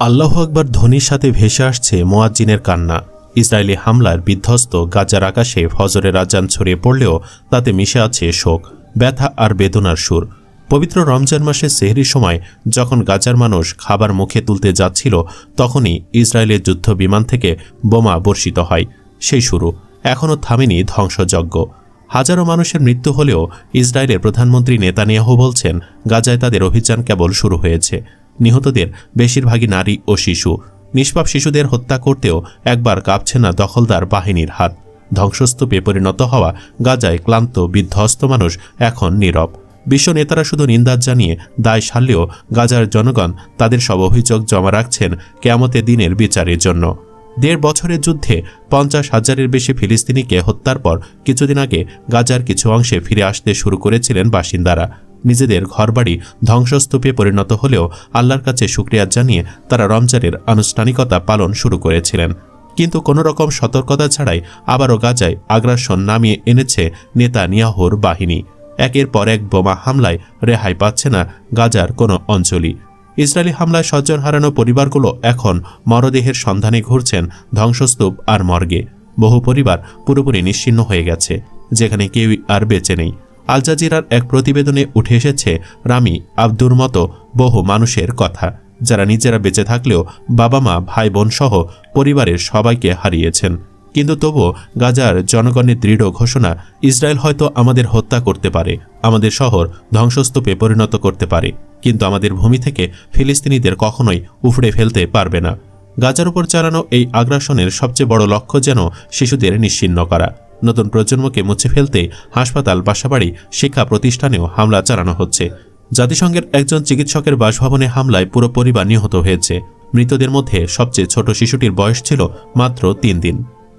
আল্লাহ আকবর ধ্বনির সাথে ভেসে আসছে মোয়াজ্জিনের কান্না। ইসরায়েলি হামলার বিধ্বস্ত গাজার আকাশে ফজরের আজান ছড়িয়ে পড়লেও তাতে মিশে আছে শোক, ব্যথা আর বেদনার সুর। পবিত্র রমজান মাসে সেহরির সময় যখন গাজার মানুষ খাবার মুখে তুলতে যাচ্ছিল, তখনই ইসরায়েলের যুদ্ধ বিমান থেকে বোমা বর্ষিত হয়। সেই শুরু, এখনও থামেনি ধ্বংসযজ্ঞ। হাজারো মানুষের মৃত্যু হলেও ইসরায়েলের প্রধানমন্ত্রী নেতানিয়াহু বলছেন, গাজায় তাদের অভিযান কেবল শুরু হয়েছে। নিহতদের বেশিরভাগই নারী ও শিশু। নিষ্পাপ শিশুদের হত্যা করতেও একবার কাঁপছে না দখলদার বাহিনীর হাত। ধ্বংসস্তূপে পরিণত হওয়া গাজায় ক্লান্ত, বিধ্বস্ত মানুষ এখন নীরব। বিশ্ব নেতারা শুধু নিন্দা জানিয়ে দায় সারলেও গাজার জনগণ তাদের সব অভিযোগ জমা রাখছেন কেয়ামতে দিনের বিচারের জন্য। দেড় বছরের যুদ্ধে পঞ্চাশ হাজারের বেশি ফিলিস্তিনিকে হত্যার পর কিছুদিন আগে গাজার কিছু অংশে ফিরে আসতে শুরু করেছিলেন বাসিন্দারা। নিজেদের ঘরবাড়ি ধ্বংসস্তূপে পরিণত হলেও আল্লাহর কাছে শুক্রিয়া জানিয়ে তারা রমজানের আনুষ্ঠানিকতা পালন শুরু করেছিলেন। কিন্তু কোনো রকম সতর্কতা ছাড়াই আবারও গাজায় আগ্রাসন নামিয়ে এনেছে নেতা নিয়াহুর বাহিনী। একের পর এক বোমা হামলায় রেহাই পাচ্ছে না গাজার কোনো অঞ্চলই। ইসরায়েলি হামলায় সজ্জন হারানো পরিবারগুলো এখন মরদেহের সন্ধানে ঘুরছেন ধ্বংসস্তূপ আর মর্গে। বহু পরিবার পুরোপুরি নিশ্চিহ্ন হয়ে গেছে, যেখানে কেউই আর বেঁচে নেই। আল জাজিরার এক প্রতিবেদনে উঠে এসেছে রামি আব্দুর মতো বহু মানুষের কথা, যারা নিজেরা বেঁচে থাকলেও বাবা মা ভাই বোন সহ পরিবারের সবাইকে হারিয়েছেন। কিন্তু তবুও গাজার জনগণের দৃঢ় ঘোষণা, ইসরায়েল হয়তো আমাদের হত্যা করতে পারে, আমাদের শহর ধ্বংসস্তূপে পরিণত করতে পারে, কিন্তু আমাদের ভূমি থেকে ফিলিস্তিনিদের কখনোই উফড়ে ফেলতে পারবে না। গাজার উপর চালানো এই আগ্রাসনের সবচেয়ে বড় লক্ষ্য যেন শিশুদের নিশ্চিন্ন করা। নতুন প্রজন্মকে মুছে ফেলতে হাসপাতাল, বাসাবাড়ি, শিক্ষা প্রতিষ্ঠানেও হামলা চালানো হচ্ছে। জাতিসংঘের একজন চিকিৎসকের বাসভবনে হামলায় পুরো পরিবার নিহত হয়েছে। মৃতদের মধ্যে সবচেয়ে ছোট শিশুটির বয়স ছিল মাত্র তিন দিন।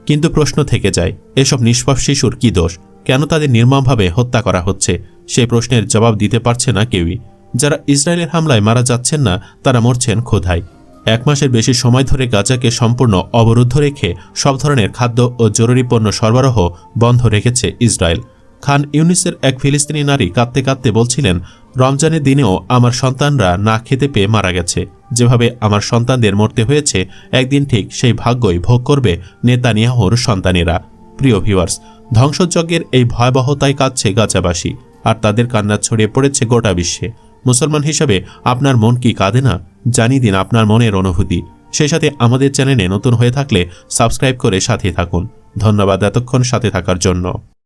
কিন্তু প্রশ্ন থেকে যায়, এসব নিষ্পাপ শিশুর কি দোষ? কেন তাদের নির্মমভাবে হত্যা করা হচ্ছে? সেই প্রশ্নের জবাব দিতে পারছে না কেউই। যারা ইসরায়েলের হামলায় মারা যাচ্ছেন না, তারা মরছেন ক্ষোধায়। এক মাসের বেশি সময় ধরে গাজাকে সম্পূর্ণ অবরুদ্ধ রেখে সব ধরনের খাদ্য ও জরুরি পণ্য সরবরাহ বন্ধ রেখেছে ইসরায়েল। খান ইউনিসের এক ফিলিস্তিনি নারী কাঁদতে কাঁদতে বলছিলেন, রমজানের দিনেও আমার সন্তানরা না খেতে পেয়ে মারা গেছে। যেভাবে আমার সন্তানদের মরতে হয়েছে, একদিন ঠিক সেই ভাগ্যই ভোগ করবে নেতানিয়াহুর সন্তানেরা। প্রিয় ভিউয়ার্স ধ্বংসযজ্ঞের এই ভয়াবহতায় কাঁদছে গাজাবাসী, আর তাদের কান্না ছড়িয়ে পড়েছে গোটা বিশ্বে। মুসলমান হিসাবে আপনার মন কি কাঁদে না? জানিয়ে দিন আপনার মনের অনুভূতি। সেই সাথে আমাদের চ্যানেলে নতুন হয়ে থাকলে সাবস্ক্রাইব করে সাথে থাকুন। ধন্যবাদ এতক্ষণ সাথে থাকার জন্য।